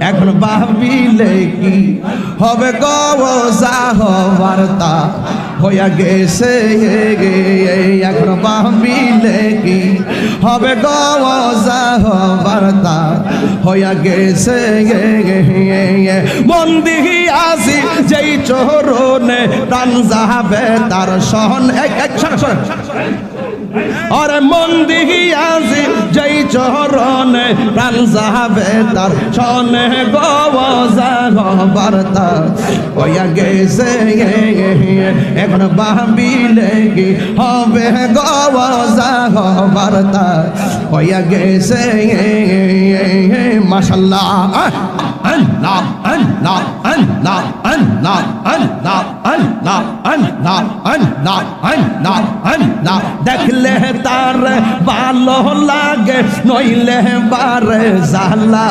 এখন ভাবিলে কি হবে গবসা হবার তা? হইয়া গেছে এখন ভাবিলে কি হবে গবসা হবার তা? হইয়া গেছে মন্দি আসি যেই যাবে তার সহন এক এক আরে মন দিহিয়াছি যেই চরণে প্রাণ যাবে তার সনে গবজা বার্তা। ওয়া গেছে এখন ভাবিলে কি হবে গবজা বার্তা। ওয়া গেছে মাশাল্লাহ। দেখলে তার ভালো লাগে, নইলে বারে জালা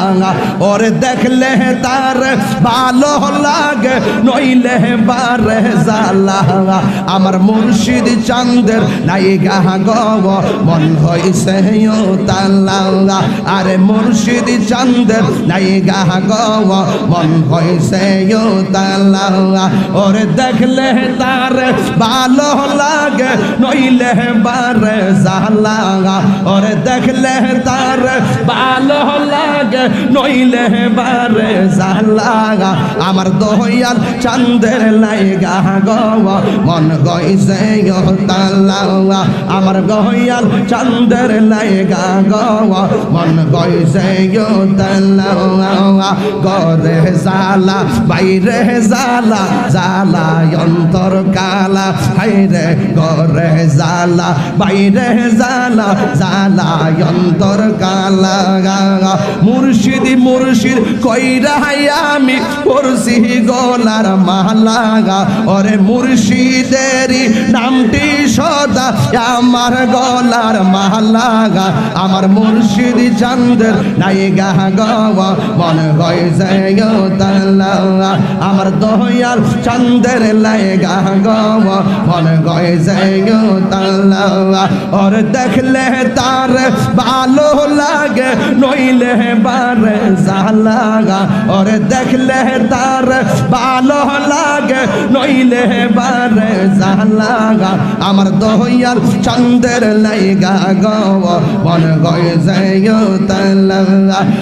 ওরে দেখলে তার ভালো লাগে, নইলে বারে জালা আমার মুর্শিদ চান্দের নাই গা গব মন হইছে তাল্লা আরে মুর্শিদ চান্দের নাই গা গব মন হইছে তাল্লা ওরে দেখলে তার ভালো লাগে, নইলে বারে জালা ওরে দেখলে তার ভালো লাগে, নইলে বারে জালা আমার দহিয়াল চান্দের লাইগা গব মন গইছে তাল্লা আমার গহিয়াল চান্দের লাইগা গব মন গইছে তাল্লা গরে জালা, বাইরে জালা জালা অন্তর কালা হাইরে গরে জালা, বাইরে জালা জালা অন্তর কালা মুর্শিদি, মুর্শিদ, কইরা আমি পড়ছি গলার মালা ওরে মুর্শিদেরই নামটি সদা আমার গলার মালা আমার মুর্শিদি চান্দের নাই, গা গওয়া মন হয়েছে তাল্লা আমার দয়াল চান্দের লাইগা গওয়া মন হয়েছে তাল্লা ওর দেখলে তার ভালো লাগে, নইলে বারে জালাগা। ওর দেখলে তার ভালো লাগে, নইলে বারে জালাগা আমার দহিয়ার চন্দের লাইগা গব বন গয় যায়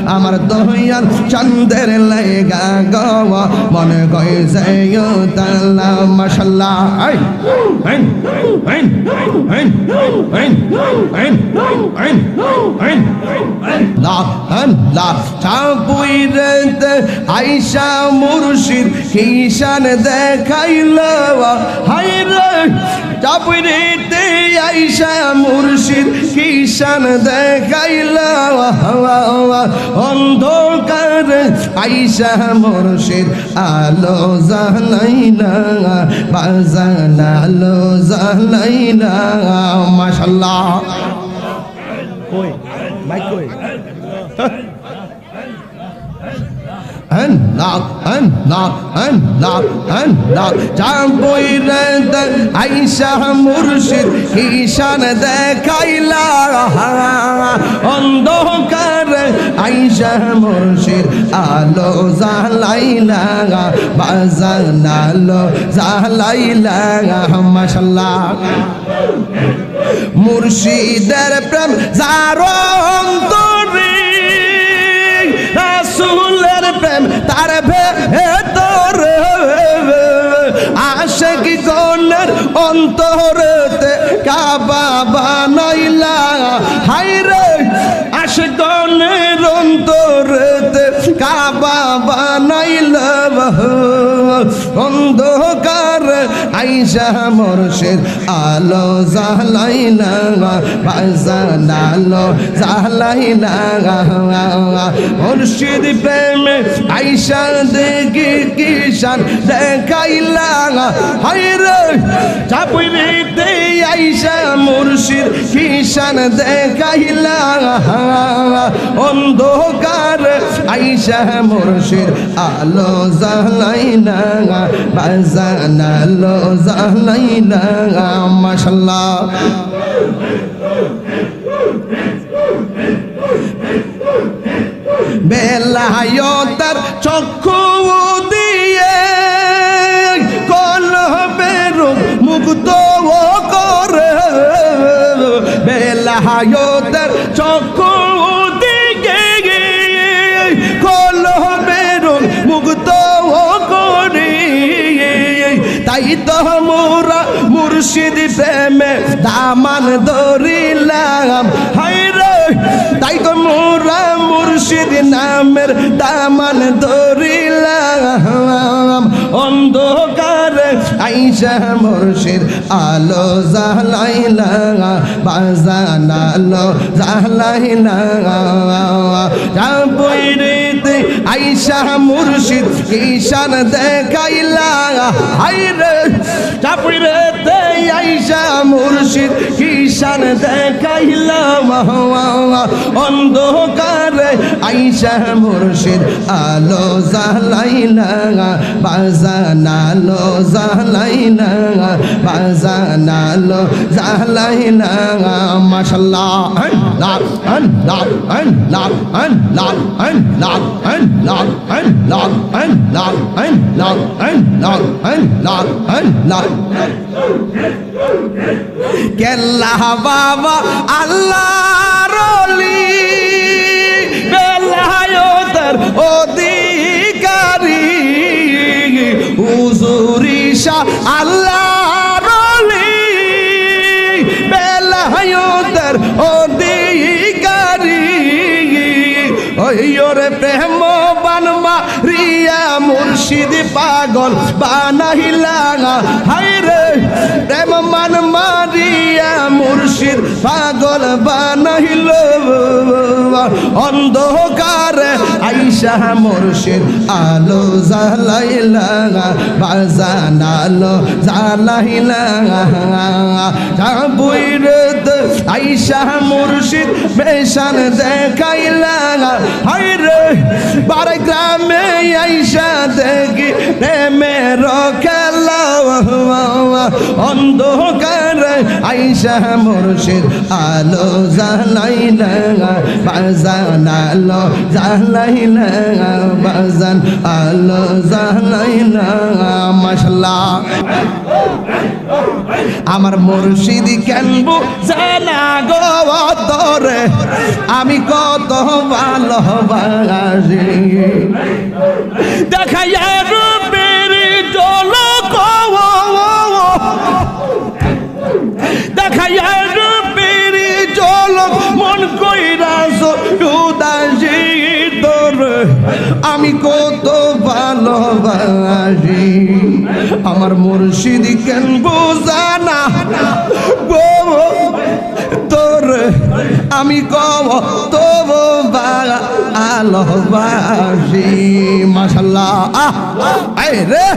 আমার দহিয়ার চন্দের লাইগা গব বন গয় যায় মশাল্লাহ মাশাল্লাহ আইসা মুর্শিদ কিষান দেখাইল হাই রে চাপুইরতে আইসা মুর্শিদ কিষান দেখাইল অন্ধকার। আইসা মুর্শিদ, আলো জানাইলা বাজান আলো জানাইলা মাশাল্লাহ। কই? মাইক কই? and love and love and love and love Jamboyred Aisha Murshid Ishan Dekaila অন্ধকার আইসা মুর্শিদ আলো জালাইলা বাজান আলো জালাইলা মাশাল্লাহ মুর্শিদের প্রেম যার অন্তরে রাসূলের প্রেম, তার ভেতর আশিক গণের অন্তরেতে কাবা বানাইলা। হাইরে আশিক গণের অন্তরেতে কাবা বানাইলা। অন্ধকার আইসা মুর্শিদ, আলো জালাইলা বাজান আলো জালাইলা মুর্শিদ প্রেমে আইসা দেখি কিষান দেখাইলা হাইরে চাপুরিতে আইসা মুর্শিদ কিষান দেখাইলা, অন্ধকার আইসা মুর্শিদ, আলো জালাইলা বাজান আলো জালাইলা মাশাল্লাহ। বেলায়তার চক্ষু মোরা মুর্শিদ প্রেমে দামান ধরিলাম। হাই রে, তাই তো মোরা মুর্শিদ নামের দামান ধরিলাম। অন্ধকারে আইসা মুর্শিদ আলো জালাইলা বাজান আলো জালাইলা রাবইরিতে আইসা মুর্শিদ, ঈশান দেখাইলা। হাইরে চাপড়িরে তে আইসা মুর্শিদ, ঈশান দেখাইলা। অন্ধকারে আইসা মুর্শিদ, আলো জালাইলা বাজান আলো জালাইলা বাজান আলো জালাইলা মাশাল্লাহ। আন্না আন্না আন্না আন্না আন্না লাল লাল আইন লাল আইন লাল আইন লাল আইন লাল আইন লাল আইন লাল কেল্লা বাবা আল্লাহ রলি বেলায়তর অধিকারী। হুজুরি শাহ আল্লাহ মুর্শিদ পাগল, বানাহিলা হাই রে, প্রেম মান মারিয়া মুর্শিদ পাগল, বানাহিল অন্ধকারে আইসা মুর্শিদ, আলো জালাইলা বাজান আলো জালাইলা বুইরত আইসা মুর্শিদ, বেশান দেখাইলা হাই রে, বারে গ্রামে আইসা দেখি প্রেমের খেলা অন্ধকার আইসা মুর্শিদ, আলো জালাইলা বাজান আলো জালাইলা বাজান আলো জালাইলা মাশাল্লাহ। আমার মুর্শিদি কেনবো? জানা গো আমি কত ভালোবাসি। দেখাইয়া আমার মুর্শিদ কেন বোঝানা তোর আমি কব তব ভালোবাসি মাশাল্লাহ। আহ রে।